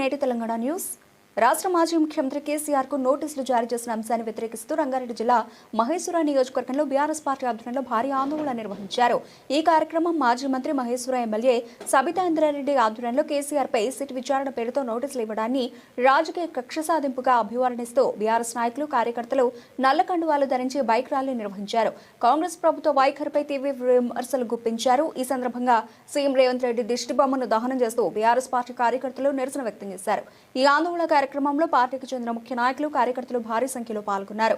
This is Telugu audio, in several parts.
నేటి తెలంగాణ న్యూస్. రాష్ట్ర మాజీ ముఖ్యమంత్రి కేసీఆర్కు నోటీసులు జారీ చేసిన అంశాన్ని వ్యతిరేకిస్తూ రంగారెడ్డి జిల్లా మహేశ్వర నియోజకవర్గంలో బీఆర్ఎస్ పార్టీ ఆధ్వర్యంలో భారీ ఆందోళన నిర్వహించారు. ఈ కార్యక్రమం మాజీ మంత్రి మహేశ్వర ఎమ్మెల్యే సబితా ఇంద్రారెడ్డి ఆధ్వర్యంలో కేసీఆర్ పై సిట్ విచారణ పేరుతో నోటీసులు ఇవ్వడాన్ని రాజకీయ కక్ష సాధింపుగా అభివర్ణిస్తూ బీఆర్ఎస్ నాయకులు కార్యకర్తలు నల్ల కండువాలు ధరించి బైక్ ర్యాలీ నిర్వహించారు. కాంగ్రెస్ ప్రభుత్వ వైఖరిపై తీవ్ర విమర్శలు గుప్పించారు. ఈ సందర్భంగా సీఎం రేవంత్ రెడ్డి దిష్టిబొమ్మను దహనం చేస్తూ బీఆర్ఎస్ పార్టీ కార్యకర్తలు నిరసన వ్యక్తం చేశారు. ఈ ఆందోళన కార్యక్రమంలో పార్టీకి చెందిన ముఖ్య నాయకులు కార్యకర్తలు భారీ సంఖ్యలో పాల్గొన్నారు.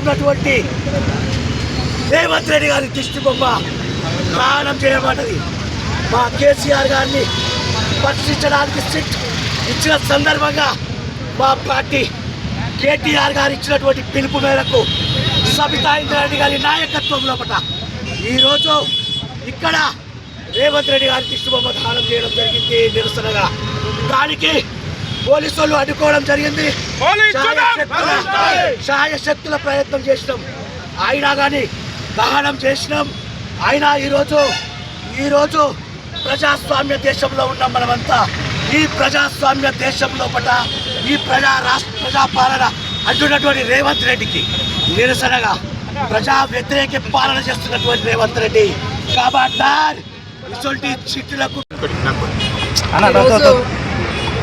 చేస్తున్నటువంటి రేవంత్ రెడ్డి గారి దిష్టి బొమ్మ ప్రాణం చేయబడ్డది. మా కేసీఆర్ గారిని పరీక్షించడానికి సిట్ ఇచ్చిన సందర్భంగా మా పార్టీ కేటీఆర్ గారు ఇచ్చినటువంటి పిలుపు మేరకు సబితా ఇంద్రారెడ్డి గారి నాయకత్వంలో లోపల ఈరోజు ఇక్కడ రేవంత్ రెడ్డి గారి దిష్టి బొమ్మ దానం చేయడం జరిగింది. నిరసనగా దానికి పోలీసు వాళ్ళు అడ్డుకోవడం జరిగింది శాయశక్తుల ప్రయత్నం చేసినాం. అయినా కానీ దహనం చేసినాం. అయినా ఈరోజు ఈరోజు ప్రజాస్వామ్య దేశంలో ఉన్నాం మనమంతా. ఈ ప్రజాస్వామ్య దేశంలో పట ఈ ప్రజా రాష్ట్ర ప్రజాపాలన అంటున్నటువంటి రేవంత్ రెడ్డికి నిరసనగా ప్రజా వ్యతిరేక పాలన చేస్తున్నటువంటి రేవంత్ రెడ్డి కాబట్టి ఇటువంటి చిట్టులకు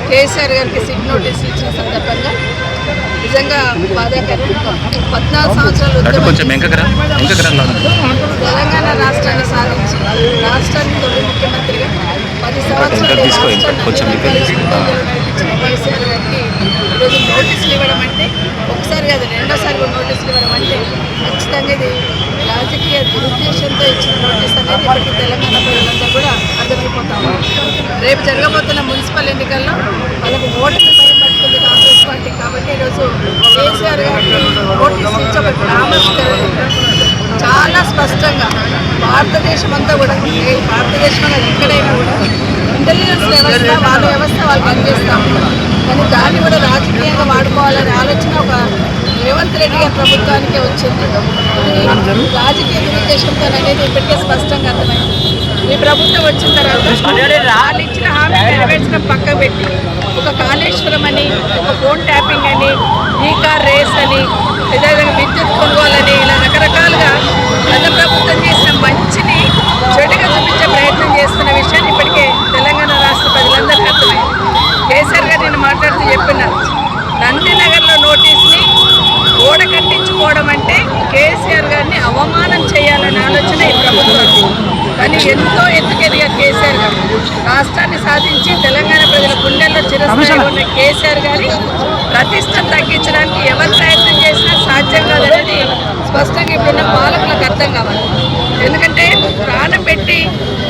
కేసీఆర్ గారికి సిట్ నోటీస్ ఇచ్చిన సందర్భంగా నిజంగా బాధాకరం. పద్నాలుగు సంవత్సరాలు తెలంగాణ రాష్ట్రాన్ని సాధించి రాష్ట్రానికి తొలి ముఖ్యమంత్రిగా పది సంవత్సరాలు రాష్ట్రాన్ని కేసీఆర్ గారికి ఈరోజు నోటీసులు ఇవ్వడం అంటే ఒకసారి కాదు రెండోసారి నోటీసులు ఇవ్వడం అంటే ఖచ్చితంగా ఇది రాజకీయ ఉద్దేశంతో ఇచ్చిన నోటీస్ అనేది ఇప్పటికీ తెలంగాణ ప్రజలంతా కూడా అర్థమైపోతాము రేపు జరగబోతున్న మున్సిపల్ ఎన్నికల్లో వాళ్ళకు ఓటమి భయం పడుతుంది కాంగ్రెస్ పార్టీ కాబట్టి ఈరోజు కేసీఆర్ గారికి నోటీస్ ఇచ్చి ఒక చాలా స్పష్టంగా భారతదేశం అంతా కూడా భారతదేశం అనేది ఎక్కడైనా కూడా ఇంటెలిజెన్స్ వ్యవస్థ వాళ్ళ వ్యవస్థ వాళ్ళు పనిచేస్తాము కానీ దాన్ని కూడా రాజకీయంగా వాడుకోవాలనే ఆలోచన ఒక రేవంత్ రెడ్డి గారి ప్రభుత్వానికే వచ్చింది. రాజకీయ దురుద్దేశంతో అనేది ఇప్పటికే స్పష్టంగా అర్థమైంది. ఈ ప్రభుత్వం వచ్చిన తర్వాత వాళ్ళు ఇచ్చిన హామీ నెరవేర్చడం పక్క పెట్టి ఒక కాళేశ్వరం అని ఒక ఫోన్ ట్యాపింగ్ అని ఈ కార్ రేస్ అని అదేవిధంగా విద్యుత్ కొనుగోలని ఇలా రకరకాలుగా గత ప్రభుత్వం చేసిన మంచిని చెడుగా చూపించే ప్రయత్నం చేస్తున్న విషయాన్ని ఇప్పటికే తెలంగాణ రాష్ట్ర ప్రజలందరికీ అర్థమైంది. కేసీఆర్ గారు నేను మాట్లాడుతూ చెప్పినారు నందినగర్లో అంటే కేసీఆర్ గారిని అవమానం చేయాలనే ఆలోచన ఈ ప్రభుత్వానికి కానీ ఎంతో ఎత్తుకెదిగారు కేసీఆర్ గారు. రాష్ట్రాన్ని సాధించి తెలంగాణ ప్రజల గుండెల్లో చిరస్థాయిగా ఉన్న కేసీఆర్ గారి ప్రతిష్టను తగ్గించడానికి ఎవరు ప్రయత్నం చేసినా సాధ్యం కాదనేది స్పష్టంగా ఇప్పుడున్న పాలకులకు అర్థం కావాలి. ఎందుకంటే ప్రాణం పెట్టి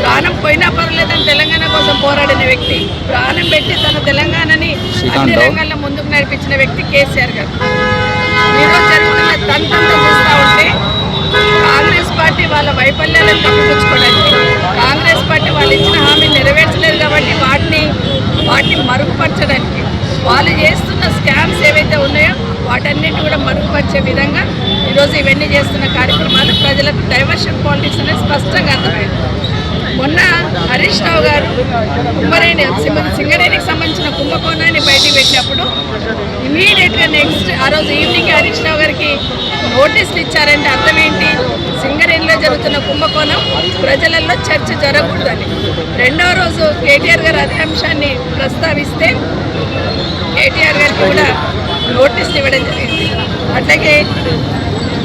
ప్రాణం పోయినా పర్లేదని తెలంగాణ కోసం పోరాడిన వ్యక్తి ప్రాణం పెట్టి తన తెలంగాణని అన్ని రంగాల్లో ముందుకు నడిపించిన వ్యక్తి కేసీఆర్ గారు. ఈరోజు జరుగుతున్న తంత్రంతో ఉంటే కాంగ్రెస్ పార్టీ వాళ్ళ వైఫల్యాలను కప్పిపుచ్చుకోవడానికి కాంగ్రెస్ పార్టీ వాళ్ళు ఇచ్చిన హామీ నెరవేర్చలేదు కాబట్టి వాటిని వాటిని మరుగుపరచడానికి వాళ్ళు చేస్తున్న స్కామ్స్ ఏవైతే ఉన్నాయో వాటన్నిటి కూడా మరుగుపరిచే విధంగా ఈరోజు ఇవన్నీ చేస్తున్న కార్యక్రమాలు ప్రజలకు డైవర్షన్ పాలిటిక్స్ అనేది స్పష్టంగా అర్థమైంది. మొన్న హరీష్ రావు గారు కుంభరేణి సింగ- సింగరేణికి సంబంధించిన కుంభకోణాన్ని బయటికి పెట్టినప్పుడు ఇమీడియట్గా నెక్స్ట్ ఆ రోజు ఈవినింగ్ హరీష్ రావు గారికి నోటీసులు ఇచ్చారంటే అర్థం ఏంటి? సింగరేణిలో జరుగుతున్న కుంభకోణం ప్రజలలో చర్చ జరగకూడదని. రెండవ రోజు కేటీఆర్ గారు అదే అంశాన్ని ప్రస్తావిస్తే కేటీఆర్ గారికి కూడా నోటీసులు ఇవ్వడం జరిగింది. అట్లాగే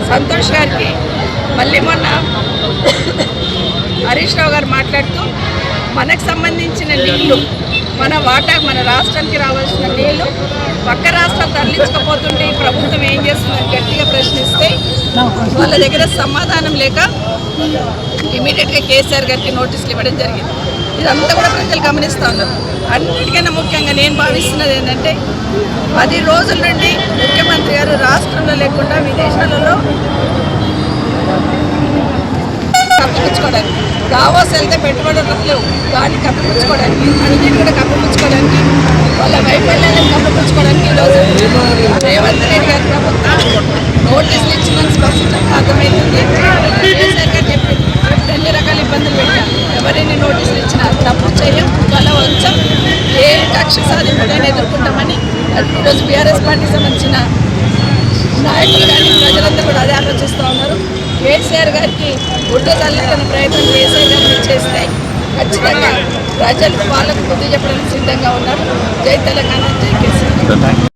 సంతోష్ గారికి మళ్ళీ మొన్న హరీష్ గారు మాట్లాడుతూ మనకు సంబంధించిన నీళ్ళు మన వాటా మన రాష్ట్రానికి రావాల్సిన నీళ్ళు పక్క రాష్ట్రాలు తరలించకపోతుంటే ఈ ప్రభుత్వం ఏం చేస్తుందని గట్టిగా ప్రశ్నిస్తే వాళ్ళ దగ్గర సమాధానం లేక ఇమీడియట్గా కేసీఆర్ గారికి నోటీసులు ఇవ్వడం జరిగింది. ఇదంతా కూడా ప్రజలు గమనిస్తూ ఉన్నారు. అన్నిటికన్నా ముఖ్యంగా నేను భావిస్తున్నది ఏంటంటే పది రోజుల నుండి ముఖ్యమంత్రి గారు రాష్ట్రంలో లేకుండా విదేశాలలో తప్పించుకోవడానికి. దావాస్ వెళ్తే పెట్టుబడులు లేవు దాన్ని కప్పిపుచ్చుకోవడానికి అన్నిటి కూడా కప్పిపుచ్చుకోవడానికి వాళ్ళ వైఫల్యాలను కప్పిపుచ్చుకోవడానికి ఈరోజు రేవంత్ రెడ్డి గారి ప్రభుత్వం నోటీసులు ఇచ్చిందని స్పష్టంగా అర్థమవుతుంది కేసీఆర్ గారు చెప్పి ఎన్ని రకాల ఇబ్బందులు పెట్టారు. ఎవరైనా నోటీసులు ఇచ్చినా తప్పు చేయం కల వంచం ఏ కక్ష సాధింపుడైనా ఎదుర్కొంటామని ఈరోజు బీఆర్ఎస్ పార్టీ సంబంధించిన నాయకులు కానీ ప్రజలందరూ కూడా అదే ఆలోచిస్తూ ఉన్నారు. కేసీఆర్ గారికి గుడ్డ తల్లిదని ప్రయత్నం కేసీఆర్ గారిని చేస్తాయి ఖచ్చితంగా ప్రజలు వాళ్ళకు బుద్ధి చెప్పడానికి సిద్ధంగా ఉన్నారు. జై తెలంగాణ జై కేసీఆర్.